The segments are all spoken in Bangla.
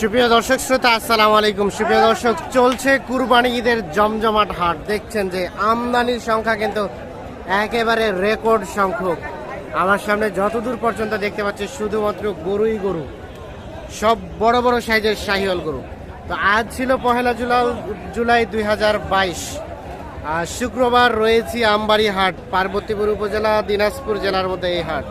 সুপ্রিয় দর্শক শ্রোতা, আসসালামু আলাইকুম। সুপ্রিয় দর্শক, চলছে কুরবানি ঈদের জমজমাট হাট। দেখছেন যে আমদানির সংখ্যা কিন্তু একেবারে রেকর্ড সংখ্যক। আমার সামনে যতদূর পর্যন্ত দেখতে পাচ্ছি, শুধুমাত্র গরুই গরু। সব বড় বড় সাইজের শাহিওয়াল গরু। তো আজ ছিল পহেলা জুলাই জুলাই দুই হাজার বাইশ। শুক্রবার রয়েছি আমবাড়ি হাট, পার্বতীপুর উপজেলা, দিনাজপুর জেলার মধ্যে এই হাট।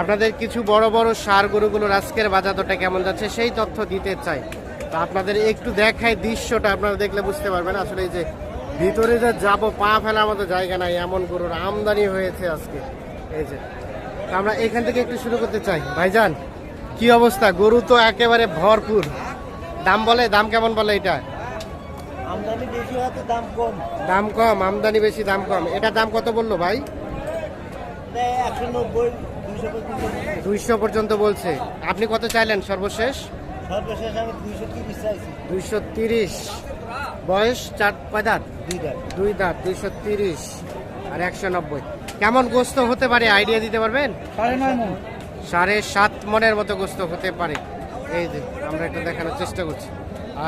আপনাদের কিছু বড় বড় সার গরুগুলোর আজকের বাজার দরটা কেমন যাচ্ছে সেই তথ্য দিতে চাই। তো আপনাদের একটু দেখাই দৃশ্যটা আপনারা দেখলে বুঝতে পারবেন। আসলে এই যে ভিতরে যে যাব পা ফেলার মতো জায়গা নাই এমন গরুর আমদানি হয়েছে আজকে। এই যে তো আমরা এখান থেকে একটু শুরু করতে চাই। ভাইজান কি অবস্থা? গরু তো একেবারে ভরপুর। দাম বলে দাম কেমন বলে এটা? আমদানি বেশি হওয়াতে দাম কম। দাম কম আমদানি বেশি দাম কম। এটা দাম কত বলল ভাই? একশো নব্বই। দুইশো পর্যন্ত বলছে। আপনি কত চাইলেন সর্বশেষ? দুইশো তিরিশ বয়স চার কয় দাঁত? দুই দাঁত। দুইশো তিরিশ আর একশো নব্বই। কেমন গোস্ত হতে পারে আইডিয়া দিতে পারবেন? সাড়ে সাত মনের মতো গোস্ত হতে পারে। এই যে আমরা একটু দেখানোর চেষ্টা করছি।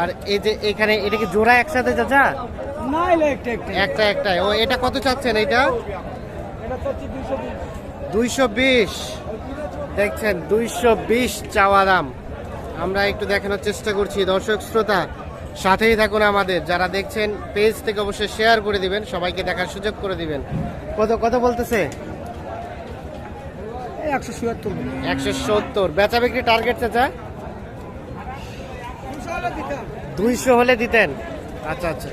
আর এই যে এখানে এটা কি জোড়া একসাথে চাচা? একটা একটা। একটা একটাই। ও এটা কত চাচ্ছেন এটা করছি দুইশো বিশ। দেখছেন দুইশো বিশ চাওয়া দাম। আমরা একটু দেখানোর চেষ্টা করছি দর্শক শ্রোতা। সাথেই থাকুন আমাদের। যারা দেখছেন পেজ থেকে অবশ্যই শেয়ার করে দিবেন সবাইকে দেখার সুযোগ করে দিবেন। কত কত বলতেছে? একশো সত্তর। বেচা বিক্রি টার্গেট চাচা? দুইশো হলে দিতেন। আচ্ছা আচ্ছা।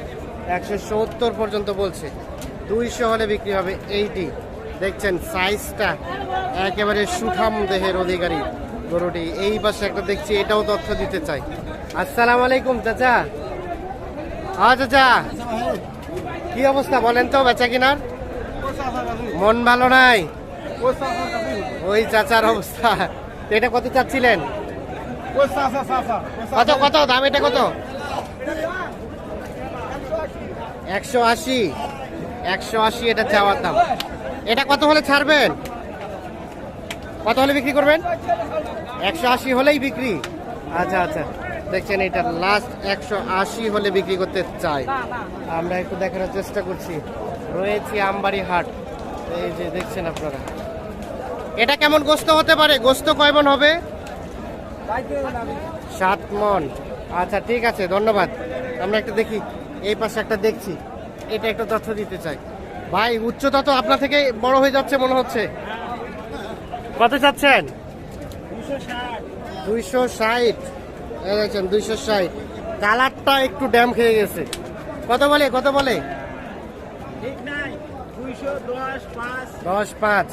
একশো সত্তর পর্যন্ত বলছে। দুইশো হলে বিক্রি হবে এইটি। দেখছেন সাইজটা একেবারে সুঠাম দেহের অধিকারী গরুটি। এই পাশে একটা দেখছি, এটাও তথ্য দিতে চাই। আসসালামু আলাইকুম, চাচা। হ্যাঁ চাচা। কি অবস্থা বলেন তো, বেচা কিনার? মন ভালো নাই? ওই চাচার অবস্থা। এটা কত চাচ্ছিলেন? কত কত? দাম এটা কত? একশো আশি। একশো আশি এটা চাওয়ার দাম। এটা কত হলে ছাড়বেন? কত হলে বিক্রি করবেন? একশো আশি হলেই বিক্রি। আচ্ছা আচ্ছা। দেখছেন এটা লাস্ট একশো আশি হলে বিক্রি করতে চাই। আমরা একটু দেখানোর চেষ্টা করছি। রয়েছি আমবাড়ি হাট। এই যে দেখছেন আপনারা। এটা কেমন গোস্ত হতে পারে? গোস্ত কয় মন হবে? সাত মন আচ্ছা ঠিক আছে ধন্যবাদ। আমরা একটা দেখি। এই পাশে একটা দেখছি। এটা একটু তথ্য দিতে চাই। ভাই উচ্চতা তো আপনার থেকে বড় হয়ে যাচ্ছে মনে হচ্ছে। কত চাচ্ছেন? দুইশো ষাট। দেখছেন দুইশো ষাট। কালারটা একটু ড্যাম খেয়ে গেছে। কত বলে কত বলে? দশ পাঁচ।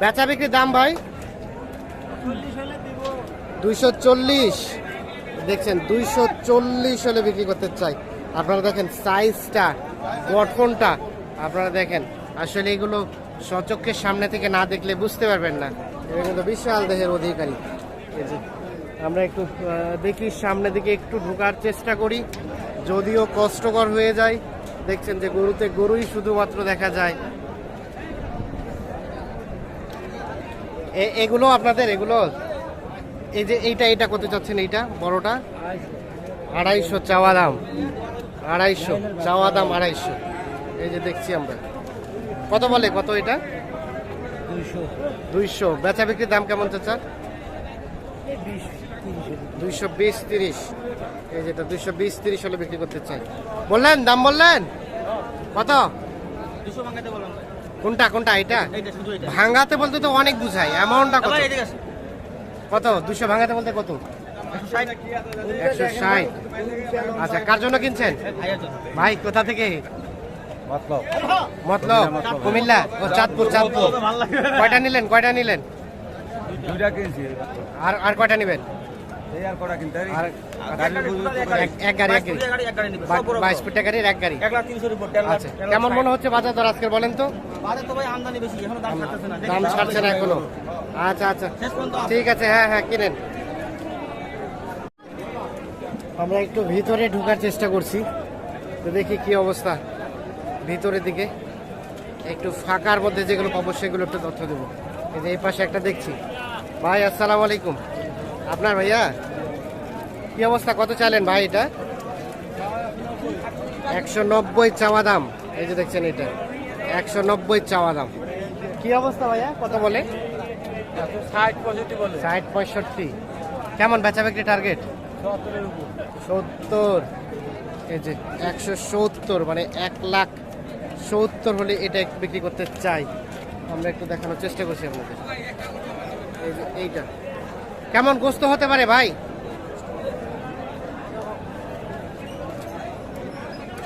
বেচা বিক্রির দাম ভাই? দুইশো চল্লিশ। দেখছেন দুইশো চল্লিশ হলে বিক্রি করতে চাই। আপনারা দেখেন সাইজটা গঠনটা আপনারা দেখেন, আসলে এগুলো সচক্ষের সামনে থেকে না দেখলে বুঝতে পারবেন না। এটা কিন্তু বিশাল দেহের অধিকারী। আমরা একটু দেখি সামনের দিকে একটু ঢোকার চেষ্টা করি, যদিও কষ্টকর হয়ে যায়। দেখছেন যে গরুতে গরুই শুধুমাত্র দেখা যায়। এগুলো আপনাদের, এগুলো? এই যে এইটা এইটা করতে চাচ্ছেন এইটা, বড়টা? আড়াইশো চাওয়া দাম। আড়াইশো, চাওয়া দাম আড়াইশো। এই যে দেখছি আমরা। কত বলে? কত এটা? দুইশো। বেচা বিক্রির দাম কেমন চাচা? দুইশো বিশ তিরিশ। এই যেটা দুইশো বিশ তিরিশ হলে বিক্রি করতে চাই। বললেন? দাম বললেন? কত? কোনটা কোনটা? এটা এইটা ভাঙাতে বলতে তো অনেক বুঝাই। অ্যামাউন্টটা কত। কত? দুশো ভাঙাতে বলতে কত? একশো ষাট। আচ্ছা কার জন্য কিনছেন? ভাই কোথা থেকে? মতলব। কুমিল্লা ও চাঁদপুর চাঁদপুর। কয়টা নিলেন কয়টা নিলেন? দুইটা কিনছি। আর আর কয়টা নেবেন? আচ্ছা কেমন মনে হচ্ছে বাজার দর আজকে বলেন তো? বাজার তো ভাই আমদানি বেশি, এখনও দাম ছাড়ছে না এখনও। আচ্ছা আচ্ছা। ঠিক আছে হ্যাঁ হ্যাঁ কিনেন। আমরা একটু ভিতরে ঢোকার চেষ্টা করছি। তো দেখি কি অবস্থা। ভিতরের দিকে একটু ফাঁকার মধ্যে যেগুলো পাবো সেগুলো একটু তথ্য দেবো। এই যে এই পাশে একটা দেখছি। ভাই আসসালামু আলাইকুম। আপনার ভাইয়া? কি অবস্থা? কত চাইলেন ভাই এটা? একশো নব্বই চাওয়া দাম। এই যে দেখছেন এটা। একশো নব্বই চাওয়া দাম। কি অবস্থা ভাইয়া? কত বলে? ষাট পঁয়ষট্টি কেমন বেচা বিক্রি টার্গেট? সত্তর। এই যে একশো সত্তর মানে এক লাখ সত্তর হলে এটা বিক্রি করতে চাই। আমরা একটু দেখানোর চেষ্টা করছি আপনাদের। এই এইটা। কেমন গোস্ত হতে পারে ভাই?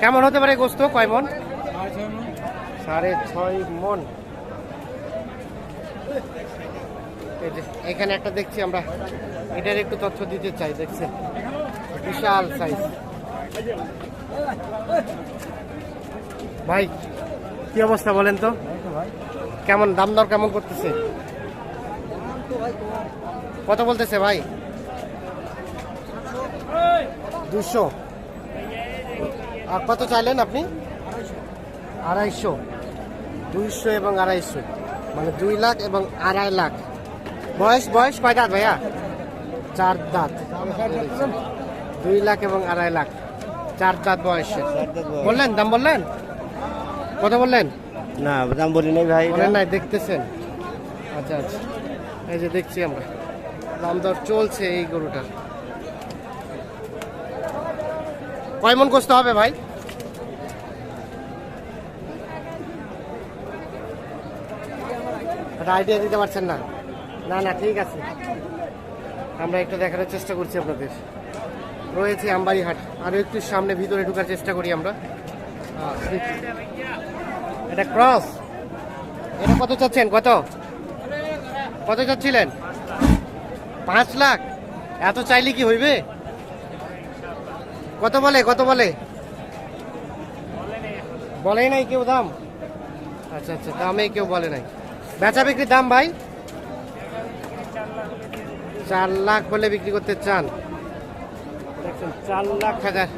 কেমন হতে পারে গোস্ত? কয় মন? সাড়ে ছয় মন। এখানে একটা দেখছি আমরা। এটার একটু তথ্য দিতে চাই, দেখছেন? বিশাল সাইজ ভাই কি অবস্থা বলেন তো? কেমন, দাম দর কেমন করতেছে? কত বলতেছে ভাই? দুশো। আর কত চাইলেন আপনি? আড়াইশো। দুইশো এবং আড়াইশো। মানে দুই লাখ এবং আড়াই লাখ। বয়স বয়স কয় দাঁত ভাইয়া? চার দাঁত। দুই লাখ এবং আড়াই লাখ। চার দাঁত বয়সের। বললেন, দাম বললেন? কত বললেন? না দাম বলি নাই ভাই বলেন নাই দেখতেছেন? আচ্ছা আচ্ছা। এই যে দেখছি আমরা। দাম দর চলছে এই গরুটার কয় মন কষতে হবে ভাই? আইডিয়া দিতে পারছেন না? না না ঠিক আছে। আমরা একটু দেখানোর চেষ্টা করছি আপনাদের। রয়েছে আমবাড়ি হাট আরও একটু সামনে ভিতরে ঢুকার চেষ্টা করি আমরা। এটা ক্রস। এটা কত চাচ্ছেন? কত? কত চাচ্ছিলেন? পাঁচ লাখ? এত চাইলে কি হইবে? কত বলে? কত বলে? বলেই নাই কেউ দাম? আচ্ছা আচ্ছা দামে কেউ বলে নাই। বেচা বিক্রির দাম ভাই? চার লাখ হলে বিক্রি করতে চান। চার লাখ হাজার।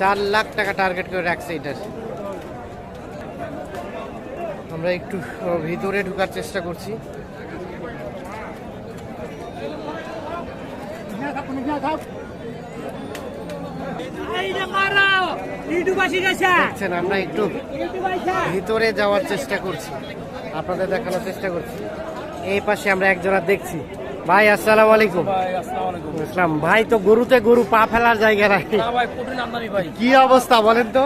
চার লাখ টাকা টার্গেট করে রাখছে এটার আমরা একটু ভিতরে ঢোকার চেষ্টা করছি। দেখছেন আমরা একটু ভিতরে যাওয়ার চেষ্টা করছি। আপনাদের দেখানোর চেষ্টা করছি। এই পাশে আমরা এক জোড়া দেখছি। ভাই আসসালামু আলাইকুম। ভাই ইসলাম ভাই তো গরুতে গরু পা ফেলার জায়গা নাই। কি অবস্থা বলেন তো?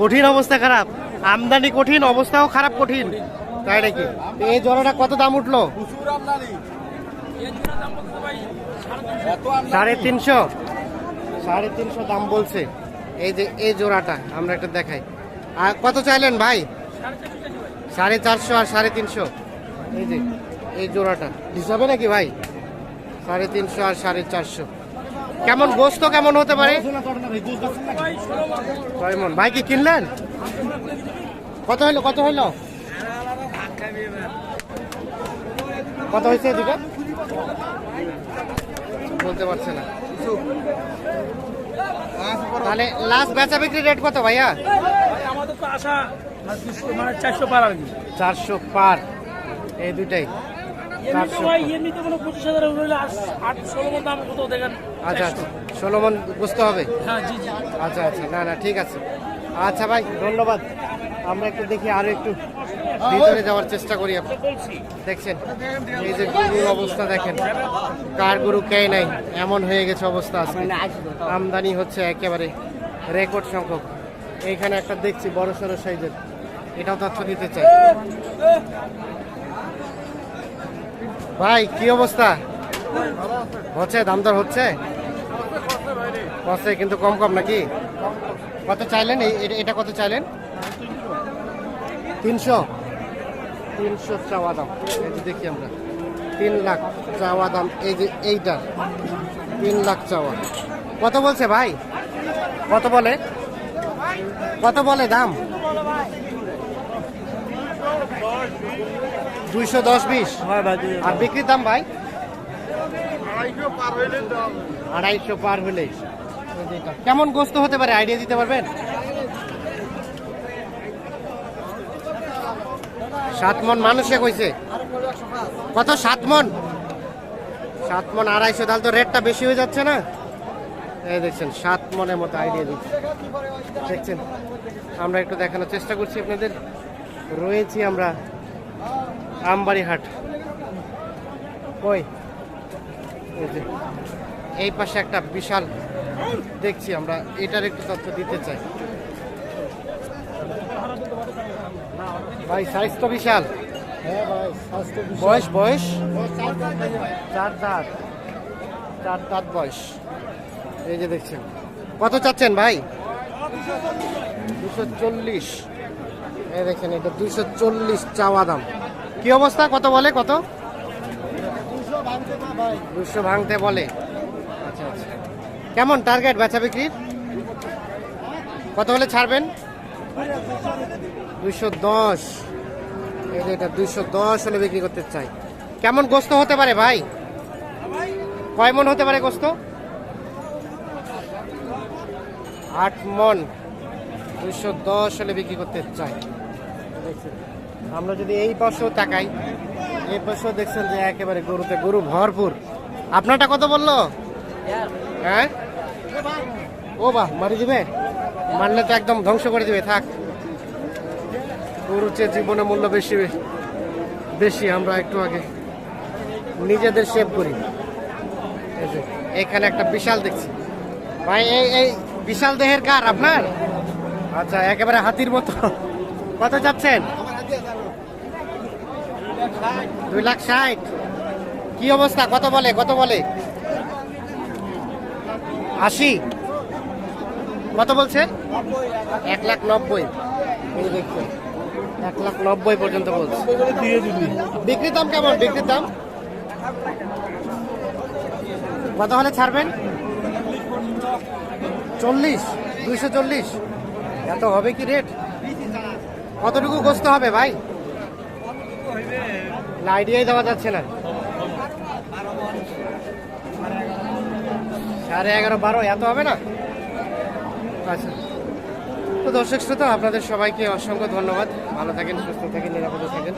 কঠিন অবস্থা খারাপ। আমদানি কঠিন অবস্থাও খারাপ কঠিন। তাই নাকি? এই জোড়াটা কত দাম উঠল? সাড়ে তিনশো। সাড়ে তিনশো? দাম বলছে। এই যে এই জোড়াটা আমরা একটা দেখাই। আর কত চাইলেন ভাই। সাড়ে চারশো আর সাড়ে তিনশো। এই যে এই জোড়াটা। হিসাবে নাকি ভাই? সাড়ে তিনশো আর সাড়ে চারশো। কেমন গোস্ত কেমন হতে পারে? মন ভাই কি কিনলেন? কত হইল কত হইল কত হয়েছে এদিকে? বলতে পারছে না। তাহলে লাস্ট বেচা বিক্রি রেট কত ভাইয়া? মানে চারশো পার এই দুটাই এমনিতে ভাই এমনিতে কোনো পঁচিশ হাজার হইলে আট ষোলো মন দাম কত দেখেন। আচ্ছা আচ্ছা। ষোলো মন বুঝতে হবে? হ্যাঁ জি জি। আচ্ছা আচ্ছা। না না ঠিক আছে। আচ্ছা ভাই ধন্যবাদ। আমরা একটু দেখি আরও একটু ভিতরে যাওয়ার চেষ্টা করি আপনি দেখছেন? এই যে গরুর অবস্থা দেখেন। কার গরু কে নাই? এমন হয়ে গেছে অবস্থা আজকে। আমদানি হচ্ছে একেবারে রেকর্ড সংখ্যক। এইখানে একটা দেখছি বড় সড়ো সাইজের। এটাও তথ্য দিতে চাই। ভাই, কি অবস্থা? হচ্ছে দাম দর হচ্ছে? হচ্ছে, কিন্তু কম কম নাকি? কত চাইলেন? এটা- কত চাইলেন? তিনশো। তিনশো চাওয়া দাম। এই দেখি আমরা। তিন লাখ চাওয়া দাম। এই যে এইটা। তিন লাখ চাওয়া। কত বলছে ভাই? কত বলে? কত বলে দাম? দুইশো দশ বিশ। আর বিক্রির দাম ভাই? আড়াইশো পার হলে। কেমন গোস্ত হতে পারে? আইডিয়া দিতে পারবেন? সাত মন মানুষে কইছে। কত? সাত মন? সাত মন আড়াইশো তাহলে তো রেটটা বেশি হয়ে যাচ্ছে না? এই দেখছেন সাত মনের মতো আইডিয়া দিচ্ছে। দেখছেন আমরা একটু দেখানোর চেষ্টা করছি আপনাদের। রয়েছি আমরা। আমবাড়ি হাট। কই? এই পাশে একটা বিশাল, দেখছি আমরা, এটার একটু তথ্য দিতে চাই। ভাই সাইজ তো বিশাল। বয়স বয়স? চার দাঁত। চার দাঁত বয়স। এই যে দেখছেন। কত চাচ্ছেন ভাই? দুশো চল্লিশ। এই দেখছেন এটা দুশো চল্লিশ চাওয়া দাম। কি অবস্থা? কত বলে? কত? দুশো ভাঙতে বলে। আচ্ছা আচ্ছা। কেমন টার্গেট বেচা বিক্রির? কত হলে ছাড়বেন? দুশো দশ। এটা দুইশো দশ হলে বিক্রি করতে চাই। কেমন গোস্ত হতে পারে ভাই? কয় মন হতে পারে গোস্ত? আট মন। দুশো দশ হলে বিক্রি করতে চাই। আমরা যদি এই পাশেও তাকাই, এই পাশেও দেখছেন যে একেবারে গরুতে গরু ভরপুর। আপনারটা কত বলল? হ্যাঁ? ও বাহ, মারি দিবে? মারলে তো একদম ধ্বংস করে দিবে, থাক। গরুর চেয়ে জীবনে মূল্য বেশি বেশি আমরা একটু আগে নিজেদের সেভ করি। এখানে একটা বিশাল দেখছি। ভাই, এই এই বিশাল দেহের কার আপনার? আচ্ছা একেবারে হাতির মতো। কত যাচ্ছেন দুই লাখ ষাট। কি অবস্থা? কত বলে? কত বলে? আশি। কত বলছে? এক লাখ নব্বই। এক লাখ নব্বই পর্যন্ত বলছে। বিক্রির দাম কেমন? বিক্রির দাম? কত হলে ছাড়বেন? চল্লিশ, দুইশো চল্লিশ। এত হবে কি রেট কতটুকু গোস্ত হবে ভাই? না, আইডিয়াই দেওয়া যাচ্ছে না। সাড়ে এগারো, বারো, এত হবে না? আচ্ছা। তো দর্শক শ্রোতা, আপনাদের সবাইকে অসংখ্য ধন্যবাদ। ভালো থাকেন, সুস্থ থাকেন, নিরাপদে থাকেন।